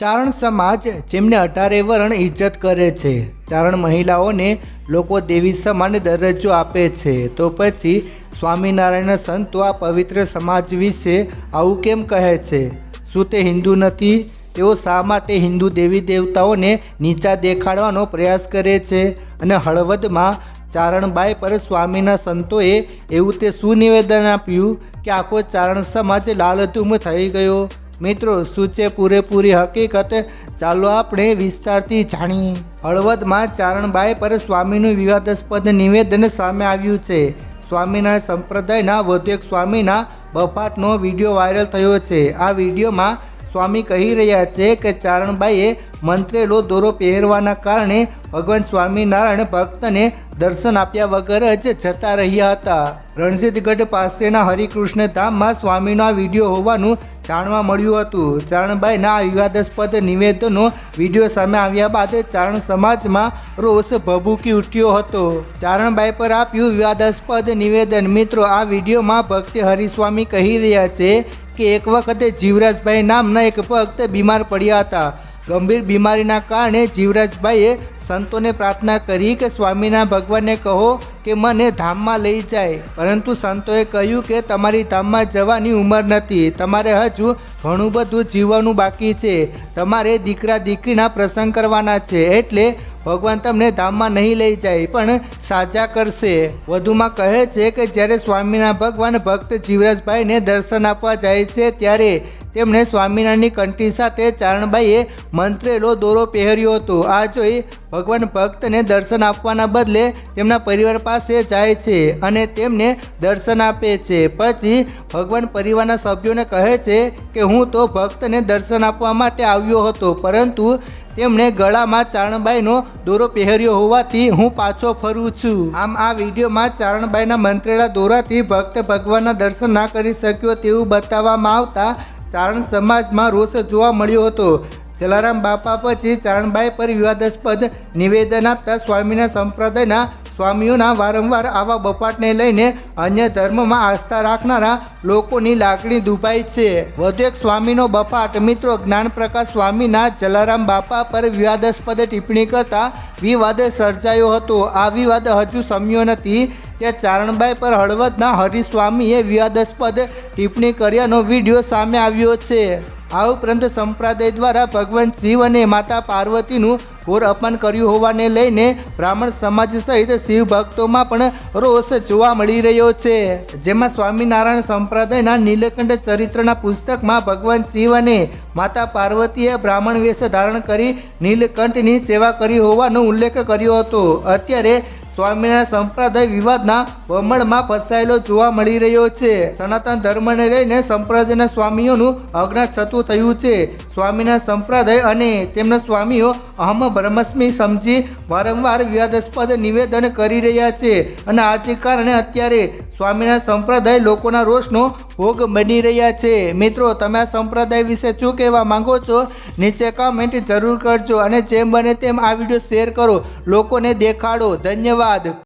ચારણ સમાજ જેમને અઢારે વરણ ઇજ્જત કરે છે. ચારણ મહિલાઓને લોકો દેવી સમાન દરજ્જો આપે છે. તો પછી સ્વામિનારાયણ સંતો આ પવિત્ર સમાજ વિશે આવું કેમ કહે છે? શું તે હિન્દુ નથી? તેઓ શા માટે હિન્દુ દેવી દેવતાઓને નીચા દેખાડવાનો પ્રયાસ કરે છે? અને હળવદમાં ચારણબાઈ પર સ્વામીના સંતોએ એવું તે શું નિવેદન આપ્યું કે આખો ચારણ સમાજ લાલધૂમ થઈ ગયો? મિત્રો, શું છે પૂરેપૂરી હકીકત? ચાલો આપણે વિસ્તારથી જાણીએ. હળવદમાં ચારણબાઈ પર સ્વામીનું વિવાદાસ્પદ નિવેદન સામે આવ્યું છે. સ્વામિનારાયણ સંપ્રદાયના વધુ એક સ્વામીના બફાટનો વીડિયો વાયરલ થયો છે. આ વિડીયોમાં સ્વામી કહી રહ્યા છે કે ચારણબાઈએ મંત્રેલો દોરો પહેરવાના કારણે ભગવાન સ્વામિનારાયણ ભક્તને દર્શન આપ્યા વગર જ જતા રહ્યા હતા. રણજીતગઢ પાસેના હરિકૃષ્ણ ધામમાં સ્વામીનો આ વીડિયો હોવાનું જાણવા મળ્યું હતું. ચારણબાઈના આ વિવાદાસ્પદ નિવેદનો વીડિયો સામે આવ્યા બાદ ચારણ સમાજમાં રોષ ભભૂકી ઉઠ્યો હતો. ચારણબાઈ પર આપ્યું વિવાદાસ્પદ નિવેદન. મિત્રો, આ વિડીયોમાં ભક્તિ હરિસ્વામી કહી રહ્યા છે કે એક વખતે જીવરાજભાઈ નામના એક ભક્ત બીમાર પડ્યા હતા. ગંભીર બીમારીના કારણે જીવરાજભાઈએ સંતોને પ્રાર્થના કરી કે સ્વામીના ભગવાનને કહો કે મને ધામમાં લઈ જાય. પરંતુ સંતોએ કહ્યું કે તમારી ધામમાં જવાની ઉંમર નથી. તમારે હજુ ઘણું બધું જીવવાનું બાકી છે. તમારે દીકરા દીકરીના પ્રસંગ કરવાના છે એટલે ભગવાન તમને ધામમાં નહીં લઈ જાય, પણ સાજા કરશે. વધુમાં કહે છે કે જ્યારે સ્વામીના ભગવાન ભક્ત જીવરાજભાઈને દર્શન આપવા જાય છે, ત્યારે તેમણે સ્વામિનારાયણની કંઠી સાથે ચારણબાઈએ મંત્રેલો દોરો પહેર્યો હતો. આ જોઈ ભગવાન ભક્તને દર્શન આપવાના બદલે તેમના પરિવાર પાસે જાય છે અને તેમને દર્શન આપે છે. પછી ભગવાન પરિવારના સભ્યોને કહે છે કે હું તો ભક્તને દર્શન આપવા માટે આવ્યો હતો, પરંતુ તેમણે ગળામાં ચારણબાઈનો દોરો પહેર્યો હોવાથી હું પાછો ફરું છું. આમ આ વિડીયોમાં ચારણબાઈના મંત્રેલા દોરાથી ભક્ત ભગવાનના દર્શન ના કરી શક્યો તેવું બતાવવામાં આવતા ચારણ સમાજમાં રોષ જોવા મળ્યો હતો. જલારામ બાપા પછી ચારણબાઈ પર વિવાદાસ્પદ નિવેદન આપતા સ્વામીના સંપ્રદાયના સ્વામીઓના વારંવાર આવા બપાટને લઈને અન્ય ધર્મમાં આસ્થા રાખનારા લોકોની લાગણી દુભાઈ છે. વધુ એક સ્વામીનો બપાટ મિત્રો જ્ઞાનપ્રકાશ સ્વામીના જલારામ બાપા પર વિવાદાસ્પદ ટિપ્પણી કરતા વિવાદ સર્જાયો હતો. આ વિવાદ હજુ સમ્યો નથી કે ચારણબાઈ પર હળવદના હરિસ્વામીએ વિવાદાસ્પદ ટિપ્પણી કર્યાનો વીડિયો સામે આવ્યો છે. આ ઉપરાંત સંપ્રદાય દ્વારા ભગવાન શિવ અને માતા પાર્વતીનું ઘોર અપમાન કર્યું હોવાને લઈને બ્રાહ્મણ સમાજ સહિત શિવ ભક્તોમાં પણ રોષ જોવા મળી રહ્યો છે. જેમાં સ્વામિનારાયણ સંપ્રદાયના નીલકંઠ ચરિત્રના પુસ્તકમાં ભગવાન શિવ અને માતા પાર્વતીએ બ્રાહ્મણ વેશ ધારણ કરી નીલકંઠની સેવા કરી હોવાનો ઉલ્લેખ કર્યો હતો. અત્યારે સ્વામિનારાયણ સંપ્રદાય વિવાદના વમળમાં ફસાયેલો જોવા મળી રહ્યો છે. સનાતન ધર્મને લઈને સંપ્રદાયના સ્વામીઓનું અજ્ઞાત થતું થયું છે. સ્વામિનારાયણ સંપ્રદાય અને તેમના સ્વામીઓ અહમ બ્રહ્મસ્મી સમજી વારંવાર વિવાદાસ્પદ નિવેદન કરી રહ્યા છે. અને આજે કારણે અત્યારે સ્વામિનારાયણ સંપ્રદાય લોકોના રોષનો ભોગ બની રહ્યા છે. મિત્રો, તમે આ સંપ્રદાય વિશે શું કહેવા માંગો છો? નીચે કમેન્ટ જરૂર કરજો અને જેમ બને તેમ આ વીડિયો શેર કરો. લોકોને દેખાડો. ધન્યવાદ.